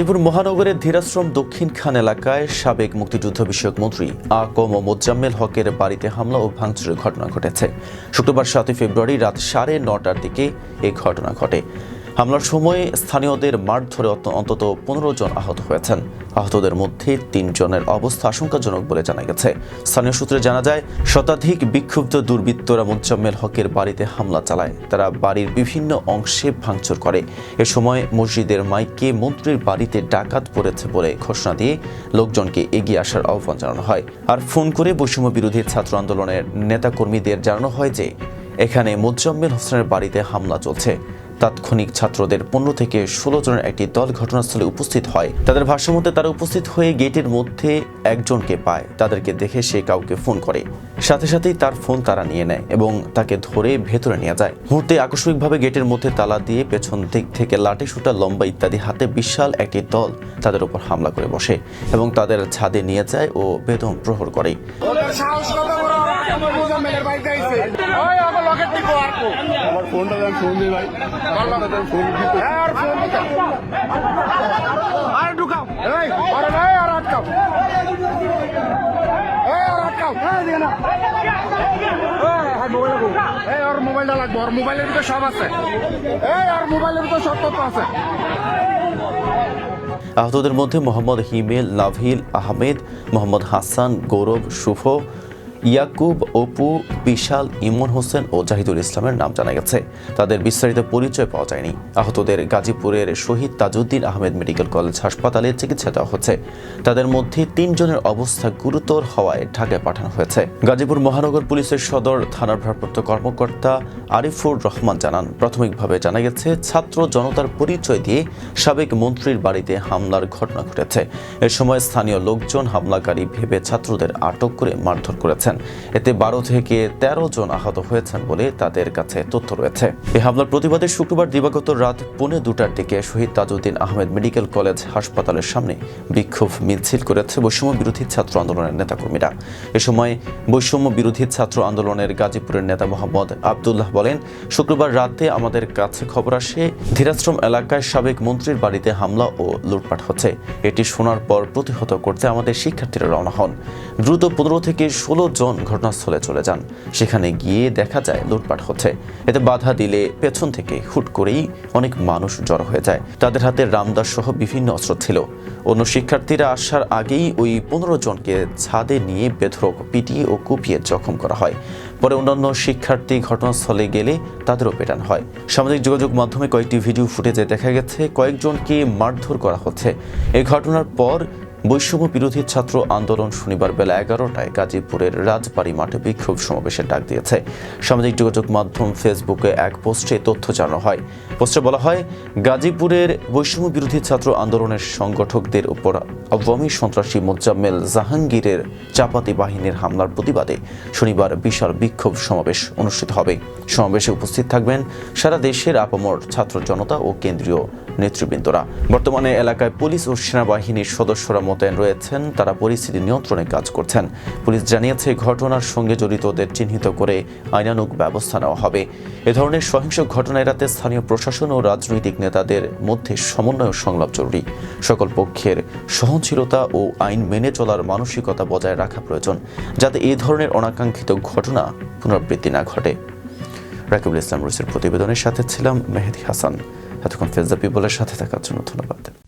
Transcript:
গাজীপুর মহানগরের ধীরাশ্রম দক্ষিণ খান এলাকায় সাবেক মুক্তিযুদ্ধ বিষয়ক মন্ত্রী আকম মোজাম্মেল হকের বাড়িতে হামলা ও ভাঙচুরের ঘটনা ঘটেছে। শুক্রবার সাতই ফেব্রুয়ারি রাত সাড়ে নটার দিকে এই ঘটনা ঘটে। হামলার সময় স্থানীয়দের মাঠ ধরে অন্তত পনেরো জন আহত হয়েছেন। আহতদের মধ্যে তিনজনের অবস্থা আশঙ্কাজনক বলে জানা গেছে। স্থানীয় সূত্রে জানা যায়, শতাধিক বিক্ষুব্ধ দুর্বৃত্তরা মোজাম্মেল হকের বাড়িতে হামলা চালায়। তারা বাড়ির বিভিন্ন অংশে ভাঙচুর করে। এ সময় মসজিদের মাইকে মন্ত্রীর বাড়িতে ডাকাত পড়েছে বলে ঘোষণা দিয়ে লোকজনকে এগিয়ে আসার আহ্বান জানানো হয়। আর ফোন করে বৈষম্য বিরোধী ছাত্র আন্দোলনের নেতাকর্মীদের জানানো হয় যে, এখানে মোজাম্মেল হোসেনের বাড়িতে হামলা চলছে। তাৎক্ষণিক ছাত্রদের পনেরো থেকে ষোলো জনের একটি দল ঘটনাস্থলে উপস্থিত হয়। তাদের ভাষ্যমতে তারা উপস্থিত হয়ে গেটের মধ্যে একজনকে পায়, তাদেরকে দেখে সে কাউকে ফোন করে। সাথে সাথেই তার ফোন তারা নিয়ে নেয় এবং তাকে ধরে ভেতরে নিয়ে যায়। মুহূর্তে আকস্মিকভাবে গেটের মধ্যে তালা দিয়ে পেছন দিক থেকে লাঠি সুটা লম্বা ইত্যাদি হাতে বিশাল একটি দল তাদের উপর হামলা করে বসে এবং তাদের ছাদে নিয়ে যায় ও বেদম প্রহর করে। আমার ফোনটা দেন ফোন দিই ভাই। ফোন হ্যাঁ আর ফোন আর ঢুকাও। এই আরে আটকাও। এই আর আটকাও। এই দিকে না। এই হাই মোবাইল লাগো এই আর মোবাইলটা লাগবো। আর মোবাইলের ভিতরে সব আছে। এই আর মোবাইলের ভিতরে সব তথ্য আছে। আহতদের মধ্যে মোহাম্মদ হিমেল লাভিল আহমেদ মোহাম্মদ হাসান গৌরব শুভ ইয়াকুব, অপু, বিশাল, ইমন হোসেন ও জাহিদুল ইসলামের নাম জানা গেছে। তাদের বিস্তারিত পরিচয় পাওয়া যায়নি। আহতদের গাজীপুরের শহীদ তাজউদ্দিন আহমেদ মেডিকেল কলেজ হাসপাতালে চিকিৎসা দেওয়া হচ্ছে। তাদের মধ্যে তিনজনের অবস্থা গুরুতর হওয়ায় ঢাকায় পাঠানো হয়েছে। গাজীপুর মহানগর পুলিশের সদর থানার ভারপ্রাপ্ত কর্মকর্তা আরিফুর রহমান জানান, প্রাথমিকভাবে জানা গেছে, ছাত্র জনতার পরিচয় দিয়ে সাবেক মন্ত্রীর বাড়িতে হামলার ঘটনা ঘটেছে। এ সময় স্থানীয় লোকজন হামলাকারী ভেবে ছাত্রদের আটক করে মারধর করেছেন। এতে বারো থেকে ১৩ জন আহত হয়েছেন বলে তাদের কাছে তথ্য রয়েছে। এই হামলার প্রতিবাদে শুক্রবার দিবাগত রাত পৌনে দুটার দিকে শহীদ তাজউদ্দিন আহমেদ মেডিকেল কলেজ হাসপাতালের সামনে বিক্ষোভ মিছিল করেছে বৈষম্য বিরোধী ছাত্র আন্দোলনের নেতাকর্মীরা। এ সময় বৈষম্য বিরোধী ছাত্র আন্দোলনের গাজীপুরের নেতা মোহাম্মদ আবদুল্লাহ বলেন, শুক্রবার রাতে আমাদের কাছে খবর আসে, ধীরাশ্রম এলাকায় সাবেক মন্ত্রীর বাড়িতে হামলা ও লুটপাট হচ্ছে। এটি শোনার পর প্রতিহত করতে আমাদের শিক্ষার্থীরা রওনা হন। দ্রুত পনেরো থেকে ষোলো জন ঘটনাস্থলে চলে যান। সেখানে গিয়ে দেখা যায় লুটপাট হচ্ছে। এতে বাধা দিলে পেছন থেকে হুট করেই অনেক মানুষ জড়ো হয়ে যায়। তাদের হাতে রামদাস সহ বিভিন্ন অস্ত্র ছিল। অন্য শিক্ষার্থীরা আসার আগেই ওই পনেরো জনকে ছাদে নিয়ে বেধরক পিটিয়ে ও কুপিয়ে জখম করা হয়। পরে অন্যান্য শিক্ষার্থী ঘটনাস্থলে গেলে তাদেরও পেটানো হয়। সামাজিক যোগাযোগ মাধ্যমে কয়েকটি ভিডিও ফুটেজে দেখা গেছে, কয়েকজনকে মারধর করা হচ্ছে। এই ঘটনার পর বৈষম্য বিরোধী ছাত্র আন্দোলন শনিবার বেলা এগারোটায় গাজীপুরের রাজবাড়ী মাঠে বিক্ষোভ সমাবেশের ডাক দিয়েছে। সামাজিক যোগাযোগ মাধ্যম ফেসবুকে এক পোস্টে তথ্য জানানো হয়। পোস্টে বলা হয়, গাজীপুরের বৈষম্য বিরোধী ছাত্র আন্দোলনের সংগঠকদের উপর আওয়ামী সন্ত্রাসী মোজাম্মেল জাহাঙ্গীরের চাপাতি বাহিনীর হামলার প্রতিবাদে শনিবার বিশাল বিক্ষোভ সমাবেশ অনুষ্ঠিত হবে। সমাবেশে উপস্থিত থাকবেন সারা দেশের আপামর ছাত্র জনতা ও কেন্দ্রীয় নেতৃবৃন্দরা। বর্তমানে এলাকায় পুলিশ ও সেনাবাহিনীর সদস্যরা মোতায়েন রয়েছেন, তারা পরিস্থিতি নিয়ন্ত্রণে কাজ করছেন। পুলিশ জানিয়েছে, ঘটনার সঙ্গে জড়িতদের চিহ্নিত করে আইনানুগ ব্যবস্থা নেওয়া হবে। এ ধরনের সহিংস ঘটনা এড়াতে স্থানীয় প্রশাসন ও রাজনৈতিক নেতাদের মধ্যে সমন্বয় সংলাপ জরুরি। সকল পক্ষের সহনশীলতা ও আইন মেনে চলার মানসিকতা বজায় রাখা প্রয়োজন, যাতে এই ধরনের অনাকাঙ্ক্ষিত ঘটনা পুনরাবৃত্তি না ঘটে। রাকিবুল ইসলাম রুসের প্রতিবেদনের সাথে ছিলাম মেহেদি হাসান। এতক্ষণ ফেজদা পিপলের সাথে থাকার জন্য ধন্যবাদ।